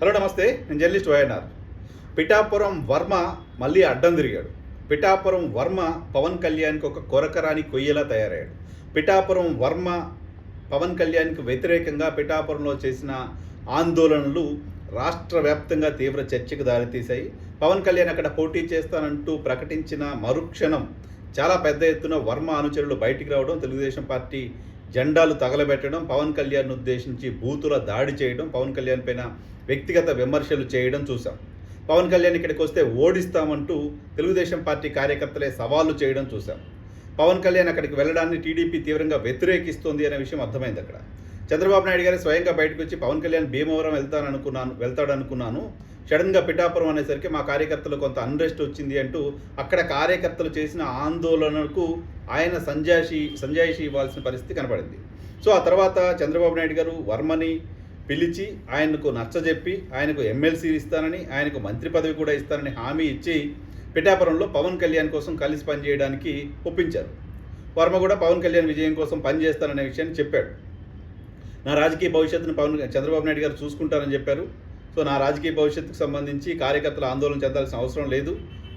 Hello నమస్తే. నేను journalist YNR Pithapuram Varma మళ్ళీ అడ్డం తిరిగాడు. పిఠాపురం వర్మ పవన్ కళ్యాణ్కి ఒక కొరకరాని కొయ్యేలా తయారయ్యాడు. పిఠాపురం వర్మ పవన్ కళ్యాణ్కి వ్యతిరేకంగా పిఠాపురంలో చేసిన ఆందోళనలు రాష్ట్ర వ్యాప్తంగా తీవ్ర చర్చకు దారితీశాయి. పవన్ కళ్యాణ్ అక్కడ పోటీ చేస్తానంటూ ప్రకటించిన మరుక్షణం చాలా పెద్ద ఎత్తున వర్మ అనుచరులు బయటికి రావడం తెలుగుదేశం పార్టీ జెండాలు తగలబెట్టడం పవన్ కళ్యాణ్ ఉద్దేశించి బూతుల దాడి చేయడం పవన్ కళ్యాణ్ పైన వ్యక్తిగత విమర్శలు చేయడం చూసాం పవన్ కళ్యాణ్ ఇక్కడికి వస్తే ఓడిస్తామంటూ తెలుగుదేశం పార్టీ కార్యకర్తలే సవాళ్ళు చేయడం చూసాం పవన్ కళ్యాణ్ అక్కడికి వెళ్ళడాన్ని టీడీపీ తీవ్రంగా వ్యతిరేకిస్తోంది అనే విషయం అర్థమైంది అక్కడ. చంద్రబాబు నాయుడు గారు స్వయంగా బయటకు వచ్చి పవన్ కళ్యాణ్ భీమవరం వెళ్తాననుకున్నాను వెళ్తాడనుకున్నాను. సడన్గా పిఠాపురం అనేసరికి మా కార్యకర్తలు కొంత అన్రెస్ట్ వచ్చింది అంటూ అక్కడ కార్యకర్తలు చేసిన ఆందోళనకు ఆయన సంజాయిషి సంజాయిషి ఇవ్వాల్సిన పరిస్థితి కనపడింది సో ఆ తర్వాత చంద్రబాబు నాయుడు గారు వర్మని పిలిచి ఆయనకు నచ్చజెప్పి ఆయనకు ఎమ్మెల్సీ ఇస్తానని ఆయనకు మంత్రి పదవి కూడా ఇస్తానని హామీ ఇచ్చి పిఠాపురంలో పవన్ కళ్యాణ్ కోసం కలిసి పనిచేయడానికి ఒప్పించారు. వర్మ కూడా పవన్ కళ్యాణ్ విజయం కోసం పనిచేస్తాననే విషయాన్ని చెప్పాడు. నా రాజకీయ భవిష్యత్తును పవన్ చంద్రబాబు నాయుడు గారు చూసుకుంటారని చెప్పారు. సో నా రాజకీయ భవిష్యత్తుకు సంబంధించి కార్యకర్తలు ఆందోళన చెందాల్సిన అవసరం లేదు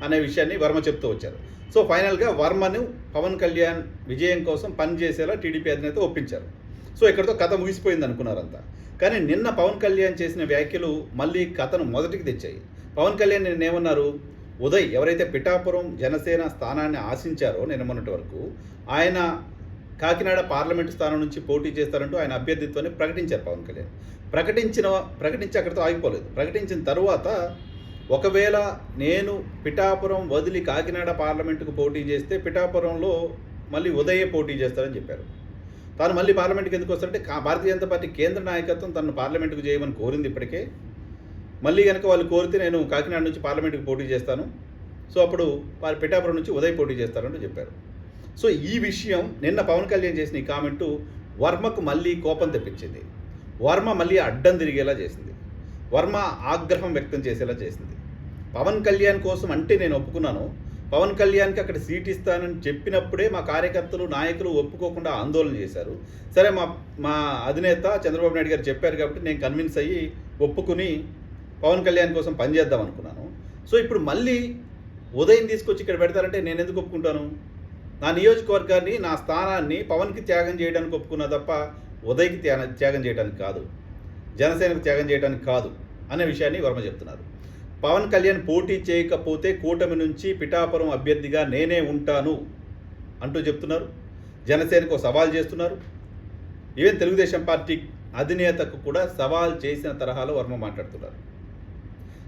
అనే విషయాన్ని వర్మ చెప్తూ వచ్చారు. సో ఫైనల్గా వర్మను పవన్ కళ్యాణ్ విజయం కోసం పనిచేసేలా టీడీపీ అధినేత ఒప్పించారు. సో ఇక్కడతో కథ ముగిసిపోయింది అనుకున్నారంతా. కానీ నిన్న పవన్ కళ్యాణ్ చేసిన వ్యాఖ్యలు మళ్ళీ కథను మొదటికి తెచ్చాయి. పవన్ కళ్యాణ్ నిన్న ఏమన్నారు? ఉదయ్ ఎవరైతే పిఠాపురం జనసేన స్థానాన్ని ఆశించారో నిన్న మొన్నటి వరకు ఆయన కాకినాడ పార్లమెంటు స్థానం నుంచి పోటీ చేస్తారంటూ ఆయన అభ్యర్థిత్వాన్ని ప్రకటించారు పవన్ కళ్యాణ్. ప్రకటించిన ప్రకటించి అక్కడితో ఆగిపోలేదు. ప్రకటించిన తర్వాత ఒకవేళ నేను పిఠాపురం వదిలి కాకినాడ పార్లమెంటుకు పోటీ చేస్తే పిఠాపురంలో మళ్ళీ ఉదయే పోటీ చేస్తారని చెప్పారు. తాను మళ్ళీ పార్లమెంట్కి ఎందుకు వస్తారంటే భారతీయ జనతా పార్టీ కేంద్ర నాయకత్వం తనను పార్లమెంటుకు చేయమని కోరింది ఇప్పటికే. మళ్ళీ కనుక వాళ్ళు కోరితే నేను కాకినాడ నుంచి పార్లమెంటుకు పోటీ చేస్తాను. సో అప్పుడు వారి పిఠాపురం నుంచి ఉదయ్ పోటీ చేస్తారంటూ చెప్పారు. సో ఈ విషయం నిన్న పవన్ కళ్యాణ్ చేసిన ఈ కామెంటు వర్మకు మళ్ళీ కోపం తెప్పించింది. వర్మ మళ్ళీ అడ్డం తిరిగేలా చేసింది. వర్మ ఆగ్రహం వ్యక్తం చేసేలా చేసింది. పవన్ కళ్యాణ్ కోసం అంటే నేను ఒప్పుకున్నాను. పవన్ కళ్యాణ్కి అక్కడ సీట్ ఇస్తానని చెప్పినప్పుడే మా కార్యకర్తలు నాయకులు ఒప్పుకోకుండా ఆందోళన చేశారు. సరే మా మా అధినేత చంద్రబాబు నాయుడు గారు చెప్పారు కాబట్టి నేను కన్విన్స్ అయ్యి ఒప్పుకుని పవన్ కళ్యాణ్ కోసం పనిచేద్దాం అనుకున్నాను. సో ఇప్పుడు మళ్ళీ ఉదయం తీసుకొచ్చి ఇక్కడ పెడతారంటే నేను ఎందుకు ఒప్పుకుంటాను? నా నియోజకవర్గాన్ని నా స్థానాన్ని పవన్కి త్యాగం చేయడానికి ఒప్పుకున్నా తప్ప ఉదయ్కి త్యాగ త్యాగం చేయడానికి కాదు జనసేనకు త్యాగం చేయడానికి కాదు అనే విషయాన్ని వర్మ చెప్తున్నారు. పవన్ కళ్యాణ్ పోటీ చేయకపోతే కూటమి నుంచి పిఠాపురం అభ్యర్థిగా నేనే ఉంటాను అంటూ చెప్తున్నారు. జనసేనకు సవాల్ చేస్తున్నారు. ఈవెన్ తెలుగుదేశం పార్టీ అధినేతకు కూడా సవాల్ చేసిన తరహాలో వర్మ మాట్లాడుతున్నారు.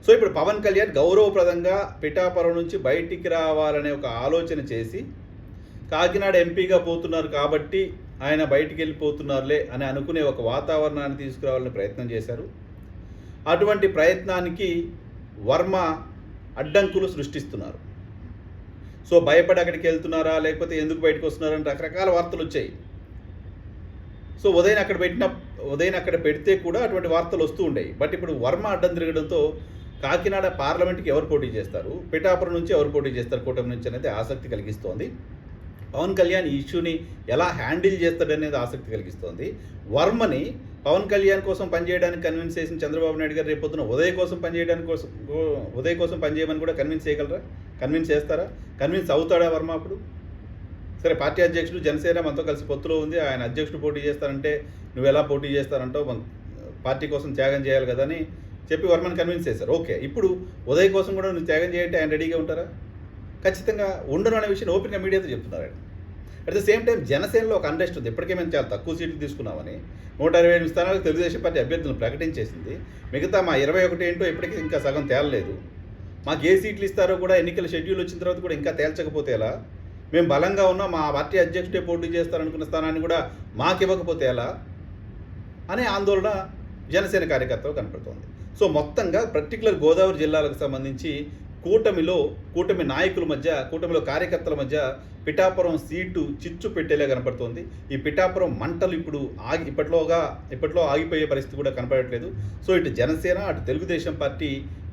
సో ఇప్పుడు పవన్ కళ్యాణ్ గౌరవప్రదంగా పిఠాపురం నుంచి బయటికి రావాలనే ఒక ఆలోచన చేసి కాకినాడ ఎంపీగా పోతున్నారు కాబట్టి ఆయన బయటికి వెళ్ళిపోతున్నారులే అని అనుకునే ఒక వాతావరణాన్ని తీసుకురావాలని ప్రయత్నం చేశారు. అటువంటి ప్రయత్నానికి వర్మ అడ్డంకులు సృష్టిస్తున్నారు. సో భయపడి అక్కడికి వెళ్తున్నారా? లేకపోతే ఎందుకు బయటకు వస్తున్నారని రకరకాల వార్తలు వచ్చాయి. సో ఉదయం అక్కడ పెట్టిన ఉదయం అక్కడ పెడితే కూడా అటువంటి వార్తలు వస్తూ ఉండేవి. బట్ ఇప్పుడు వర్మ అడ్డం తిరగడంతో కాకినాడ పార్లమెంట్కి ఎవరు పోటీ చేస్తారు? పిఠాపురం నుంచి ఎవరు పోటీ చేస్తారు? కూటమి నుంచి అనేది ఆసక్తి కలిగిస్తోంది. పవన్ కళ్యాణ్ ఈ ఇష్యూని ఎలా హ్యాండిల్ చేస్తాడనేది ఆసక్తి కలిగిస్తోంది. వర్మని పవన్ కళ్యాణ్ కోసం పనిచేయడానికి కన్విన్స్ చేసిన చంద్రబాబు నాయుడు గారు రేపొద్దున ఉదయ్ కోసం పనిచేయడానికి కోసం ఉదయ్ కోసం పనిచేయమని కూడా కన్విన్స్ చేయగలరా? కన్విన్స్ చేస్తారా? కన్విన్స్ అవుతాడా వర్మ అప్పుడు? సరే పార్టీ అధ్యక్షుడు జనసేన మనతో కలిసి పొత్తులో ఉంది. ఆయన అధ్యక్షుడు పోటీ చేస్తారంటే నువ్వు ఎలా పోటీ చేస్తారంటావు? మన పార్టీ కోసం త్యాగం చేయాలి కదా అని చెప్పి వర్మని కన్విన్స్ చేశారు. ఓకే ఇప్పుడు ఉదయ్ కోసం కూడా నువ్వు త్యాగం చేయంటే ఆయన రెడీగా ఉంటారా? ఖచ్చితంగా ఉండను అనే విషయం ఓపెన్గా మీడియాతో చెప్తున్నారు ఆయన అట్ ద సేమ్ టైం జనసేనలో ఒక అండెస్ట్ ఉంది. ఇప్పటికే మేము చాలా తక్కువ సీట్లు తీసుకున్నామని నూట ఇరవై ఎనిమిది స్థానాలకు తెలుగుదేశం పార్టీ అభ్యర్థులను ప్రకటించేసింది. మిగతా మా ఇరవై ఒకటి ఏంటో ఇప్పటికీ ఇంకా సగం తేలలేదు. మాకు ఏ సీట్లు ఇస్తారో కూడా ఎన్నికల షెడ్యూల్ వచ్చిన తర్వాత కూడా ఇంకా తేల్చకపోతే ఎలా? మేము బలంగా ఉన్నాం మా పార్టీ అధ్యక్షుడే పోటీ చేస్తారనుకున్న స్థానాన్ని కూడా మాకు ఇవ్వకపోతే ఎలా? అనే ఆందోళన జనసేన కార్యకర్తలు కనపడుతోంది. సో మొత్తంగా పర్టికులర్ గోదావరి జిల్లాలకు సంబంధించి కూటమిలో కూటమి నాయకుల మధ్య కూటమిలో కార్యకర్తల మధ్య పిఠాపురం సీటు చిచ్చు పెట్టేలా కనపడుతోంది. ఈ పిఠాపురం మంటలు ఇప్పుడు ఆగి ఇప్పట్లోగా ఇప్పట్లో ఆగిపోయే పరిస్థితి కూడా కనపడట్లేదు. సో ఇటు జనసేన అటు తెలుగుదేశం పార్టీ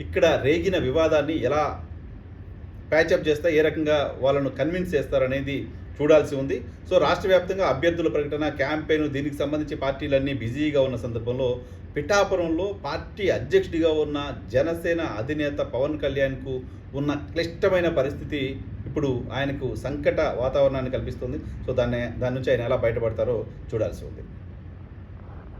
ఇక్కడ రేగిన వివాదాన్ని ఎలా ప్యాచప్ చేస్తే ఏ రకంగా వాళ్ళను కన్విన్స్ చేస్తారనేది చూడాల్సి ఉంది. సో రాష్ట్ర వ్యాప్తంగా అభ్యర్థుల ప్రకటన క్యాంపెయిన్ దీనికి సంబంధించి పార్టీలన్నీ బిజీగా ఉన్న సందర్భంలో పిఠాపురంలో పార్టీ అధ్యక్షుడిగా ఉన్న జనసేన అధినేత పవన్ కళ్యాణ్కు ఉన్న క్లిష్టమైన పరిస్థితి ఇప్పుడు ఆయనకు సంకట వాతావరణాన్ని కల్పిస్తుంది. సో దాన్ని దాని నుంచి ఆయన ఎలా బయటపడతారో చూడాల్సి ఉంది.